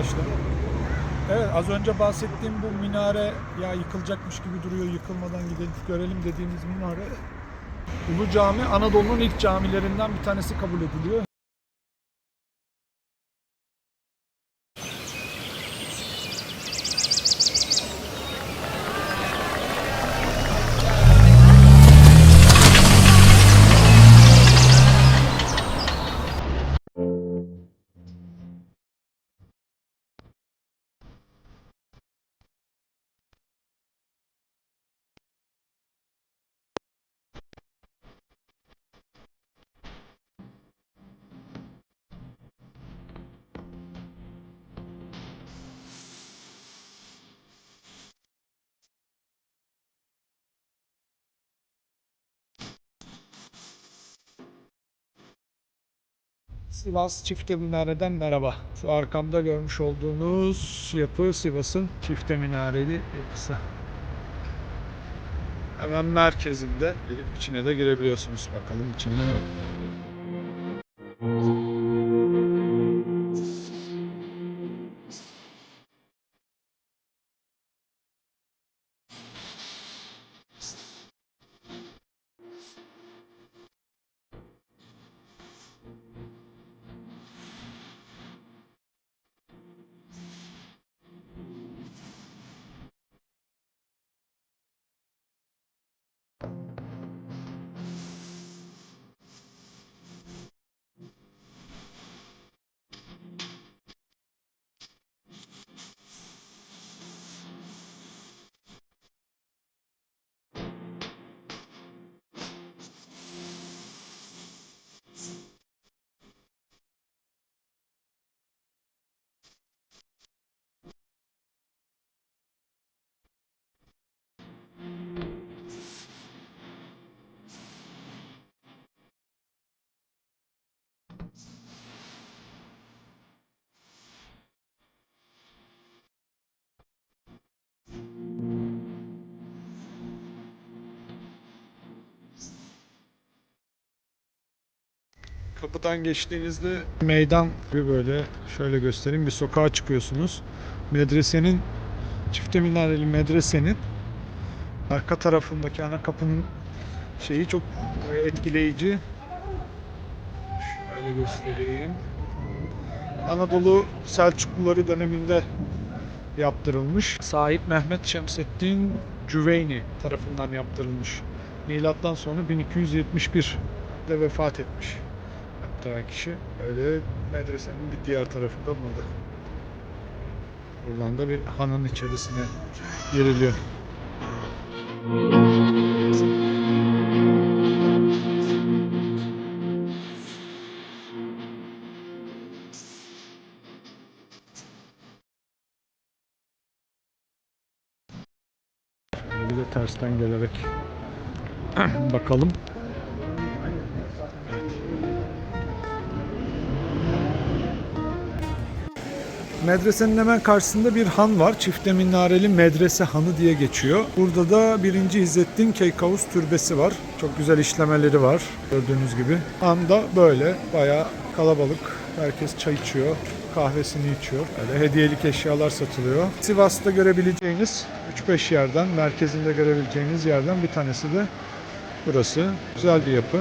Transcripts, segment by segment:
Başla. Evet az önce bahsettiğim bu minare ya yıkılacakmış gibi duruyor yıkılmadan gidelim görelim dediğimiz minare Ulu Cami Anadolu'nun ilk camilerinden bir tanesi kabul ediliyor. Sivas Çifte Minare'den merhaba. Şu arkamda görmüş olduğunuz yapı Sivas'ın Çifte Minareli yapısı. Hemen merkezinde içine de girebiliyorsunuz. Bakalım içinde Kapıdan geçtiğinizde meydan gibi böyle şöyle göstereyim bir sokağa çıkıyorsunuz. Medresenin çifte minareli medresenin arka tarafındaki ana kapının şeyi çok etkileyici. Şöyle göstereyim. Anadolu Selçukluları döneminde yaptırılmış. Sahip Mehmet Şemseddin Cüveyni tarafından yaptırılmış. Milattan sonra 1271'de vefat etmiş yaptıran kişi. Öyle medresenin bir diğer tarafı da burada. Buradan da bir hanın içerisine giriliyor. Bir de tersten gelerek bakalım. Medresenin hemen karşısında bir han var. Çifte minareli Medrese Hanı diye geçiyor. Burada da 1. İzzettin Keykavus Türbesi var. Çok güzel işlemeleri var gördüğünüz gibi. Han da böyle bayağı kalabalık. Herkes çay içiyor, kahvesini içiyor. Öyle hediyelik eşyalar satılıyor. Sivas'ta görebileceğiniz 3-5 yerden, merkezinde görebileceğiniz yerden bir tanesi de burası. Güzel bir yapı.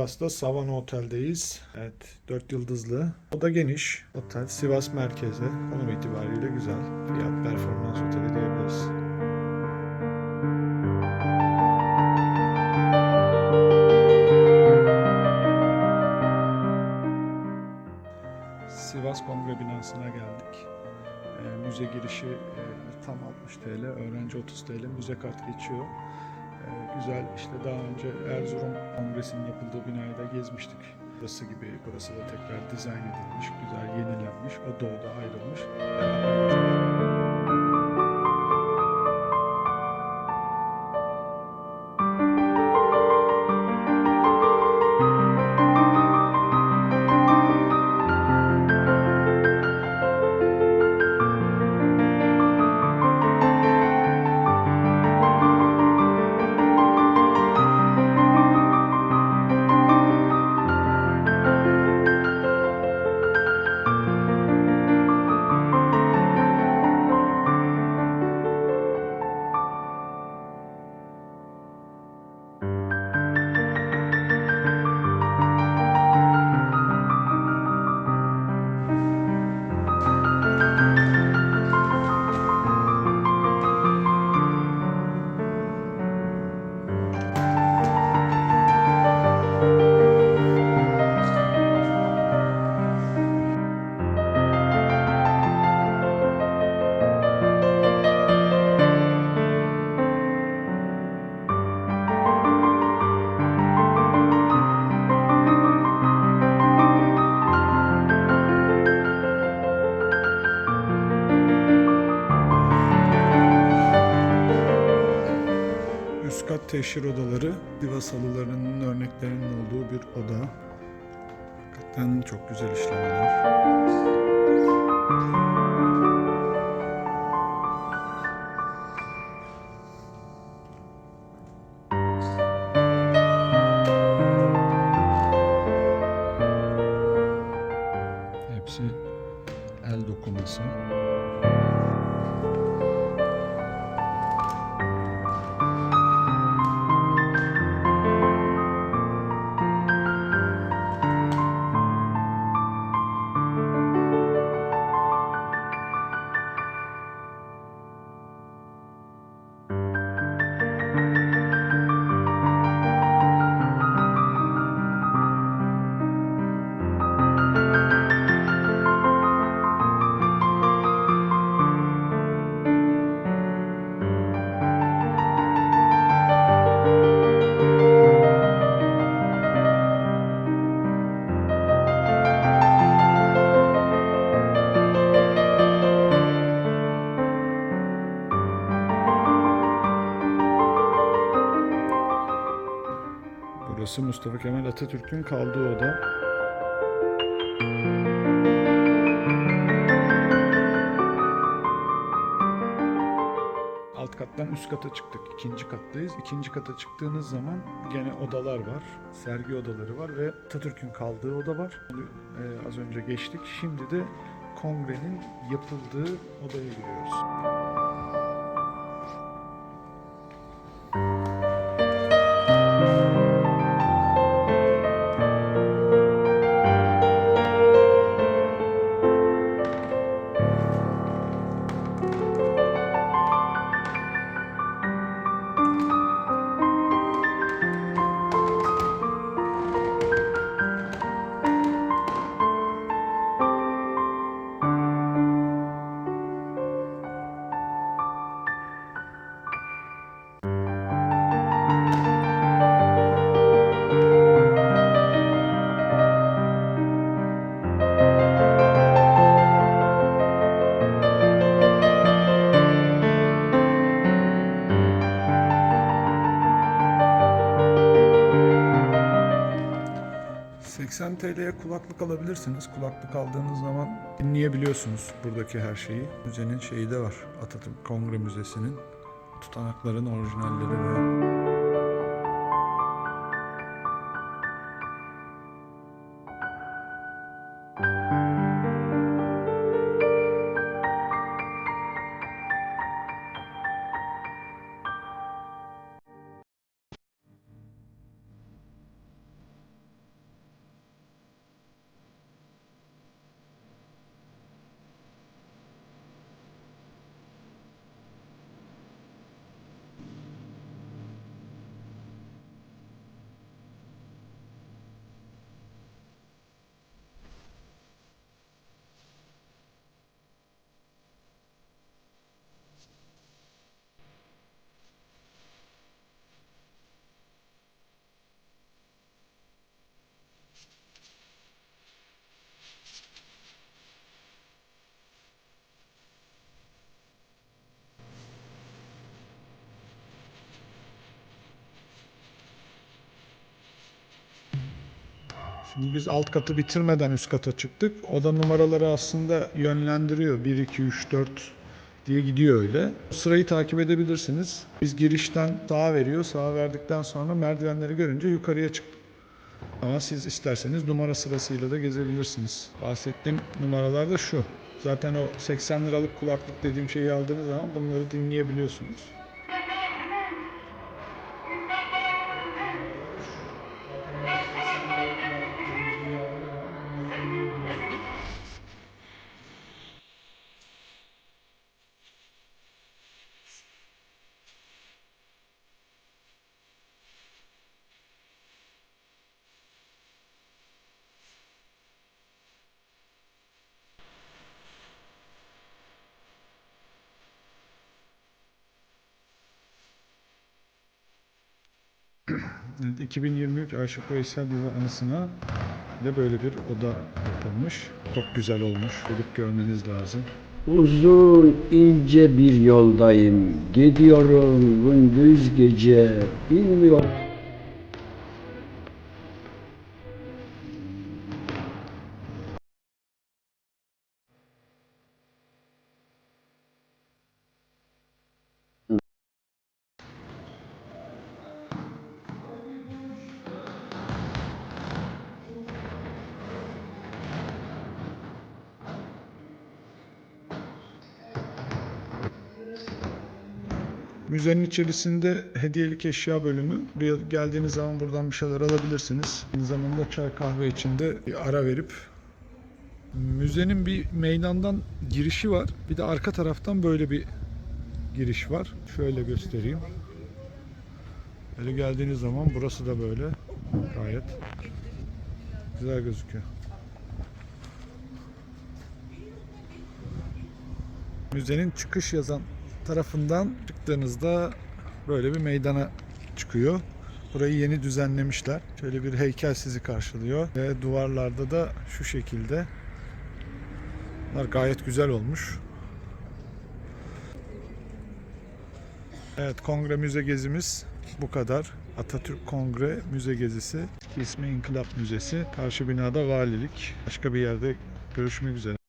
Sivas'ta Savana Otel'deyiz. Evet, 4 yıldızlı. O da geniş. Otel Sivas merkezi. Konum itibariyle güzel. Fiyat performans oteli diyebiliriz. Sivas Kongre binasına geldik. Ee, müze girişi e, tam 60 TL, öğrenci 30 TL müze kart geçiyor. Ee, güzel işte daha önce Erzurum Kongresi'nin yapıldığı binayı da gezmiştik. Burası gibi burası da tekrar dizayn edilmiş, güzel yenilenmiş, o doğuda ayrılmış. Beraber teşhir odaları, Sivas halılarının örneklerinin olduğu bir oda. Hakikaten çok güzel işlemeler. Hepsi Burası Mustafa Kemal Atatürk'ün kaldığı oda. Alt kattan üst kata çıktık. İkinci kattayız. İkinci kata çıktığınız zaman gene odalar var. Sergi odaları var ve Atatürk'ün kaldığı oda var. Onu, e, az önce geçtik. Şimdi de kongrenin yapıldığı odaya giriyoruz. TL'ye kulaklık alabilirsiniz. Kulaklık aldığınız zaman dinleyebiliyorsunuz buradaki her şeyi. Müzenin şeyi de var. Atatürk Kongre Müzesi'nin tutanakların orijinalleri ve Şimdi biz alt katı bitirmeden üst kata çıktık. Oda numaraları aslında yönlendiriyor. 1, 2, 3, 4 diye gidiyor öyle. Sırayı takip edebilirsiniz. Biz girişten sağa veriyor. Sağa verdikten sonra merdivenleri görünce yukarıya çıktık. Ama siz isterseniz numara sırasıyla da gezebilirsiniz. Bahsettiğim numaralar da şu. Zaten o 80 liralık kulaklık dediğim şeyi aldığınız zaman bunları dinleyebiliyorsunuz. 2023 Aşık Veysel Yılı anısına de böyle bir oda yapılmış. Çok güzel olmuş. Gelip görmeniz lazım. Uzun ince bir yoldayım. Gidiyorum gündüz gece. Bilmiyorum. İçerisinde hediyelik eşya bölümü. Buraya geldiğiniz zaman buradan bir şeyler alabilirsiniz. Aynı zamanda çay kahve için de bir ara verip Müzenin bir meydandan girişi var. Bir de arka taraftan böyle bir giriş var. Şöyle göstereyim. Böyle geldiğiniz zaman burası da böyle gayet güzel gözüküyor. Müzenin çıkış yazan tarafından çıktığınızda böyle bir meydana çıkıyor. Burayı yeni düzenlemişler. Şöyle bir heykel sizi karşılıyor ve duvarlarda da şu şekilde. Bunlar gayet güzel olmuş. Evet, kongre müze gezimiz bu kadar. Atatürk Kongre Müze Gezisi. İsmi İnkılap Müzesi. Karşı binada valilik. Başka bir yerde görüşmek üzere.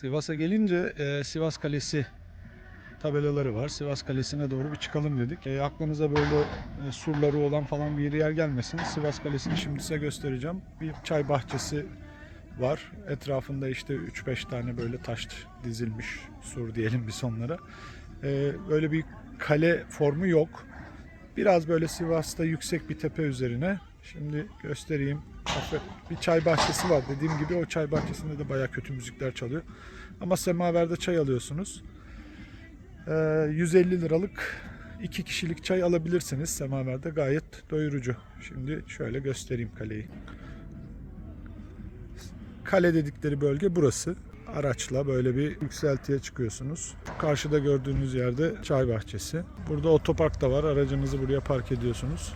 Sivas'a gelince e, Sivas Kalesi tabelaları var. Sivas Kalesi'ne doğru bir çıkalım dedik. E, aklınıza böyle e, surları olan falan bir yer gelmesin. Sivas Kalesi'ni şimdi size göstereceğim. Bir çay bahçesi var. Etrafında işte 3-5 tane böyle taş dizilmiş sur diyelim biz onlara. E, böyle bir kale formu yok. Biraz böyle Sivas'ta yüksek bir tepe üzerine. Şimdi göstereyim. Bir çay bahçesi var. Dediğim gibi o çay bahçesinde de baya kötü müzikler çalıyor. Ama semaverde çay alıyorsunuz. Ee, 150 liralık iki kişilik çay alabilirsiniz semaverde. Gayet doyurucu. Şimdi şöyle göstereyim kaleyi. Kale dedikleri bölge burası. Araçla böyle bir yükseltiye çıkıyorsunuz. Karşıda gördüğünüz yerde çay bahçesi. Burada otopark da var. Aracınızı buraya park ediyorsunuz.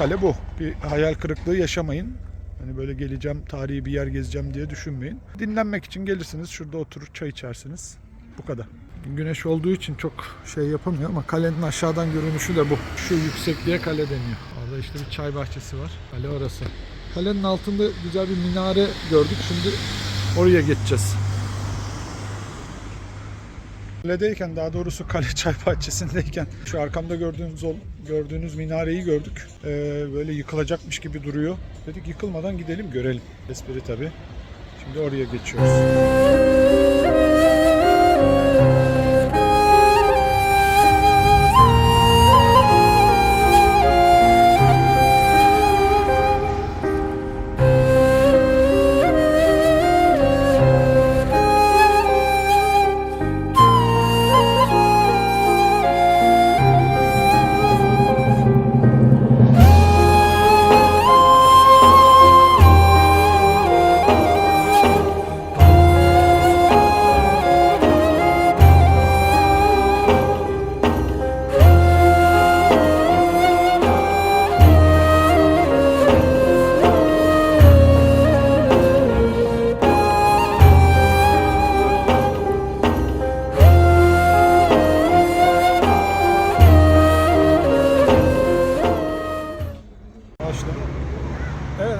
Kale bu. Bir hayal kırıklığı yaşamayın. Hani böyle geleceğim, tarihi bir yer gezeceğim diye düşünmeyin. Dinlenmek için gelirsiniz, şurada oturur çay içersiniz. Bu kadar. Güneş olduğu için çok şey yapamıyor ama kalenin aşağıdan görünüşü de bu. Şu yüksekliğe kale deniyor. Orada işte bir çay bahçesi var. Kale orası. Kalenin altında güzel bir minare gördük. Şimdi oraya geçeceğiz. Kaledeyken daha doğrusu kale çay bahçesindeyken şu arkamda gördüğünüz gördüğünüz minareyi gördük. Ee, böyle yıkılacakmış gibi duruyor. Dedik yıkılmadan gidelim görelim. Espri tabii. Şimdi oraya geçiyoruz.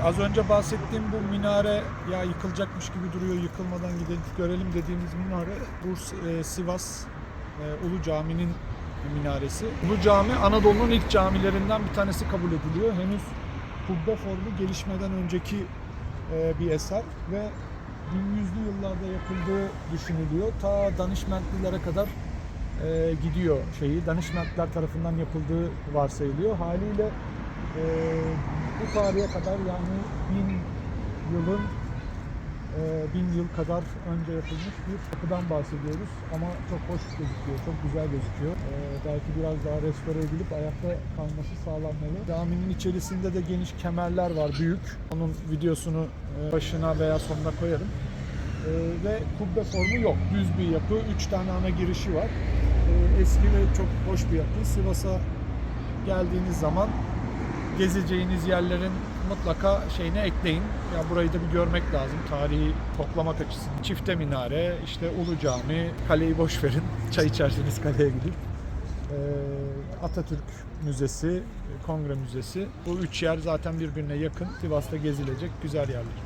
Az önce bahsettiğim bu minare ya yıkılacakmış gibi duruyor yıkılmadan gidelim görelim dediğimiz minare bu e, Sivas e, Ulu Cami'nin minaresi. Ulu Cami Anadolu'nun ilk camilerinden bir tanesi kabul ediliyor. Henüz kubbe formu gelişmeden önceki e, bir eser ve 1100'lü yıllarda yapıldığı düşünülüyor. Ta Danişmentlilere kadar e, gidiyor şeyi. Danişmentler tarafından yapıldığı varsayılıyor. Haliyle e, bu tarihe kadar yani bin yılın e, bin yıl kadar önce yapılmış bir yapıdan bahsediyoruz ama çok hoş gözüküyor, çok güzel gözüküyor. E, belki biraz daha restore edilip ayakta kalması sağlanmalı. Caminin içerisinde de geniş kemerler var, büyük. Onun videosunu e, başına veya sonuna koyarım. E, ve kubbe formu yok, düz bir yapı. Üç tane ana girişi var. E, eski ve çok hoş bir yapı. Sivas'a geldiğiniz zaman gezeceğiniz yerlerin mutlaka şeyine ekleyin. Ya burayı da bir görmek lazım. Tarihi toplamak açısından. Çifte minare, işte Ulu Cami, kaleyi boş verin. Çay içerseniz kaleye gidip. Ee, Atatürk Müzesi, Kongre Müzesi. Bu üç yer zaten birbirine yakın. Sivas'ta gezilecek güzel yerler.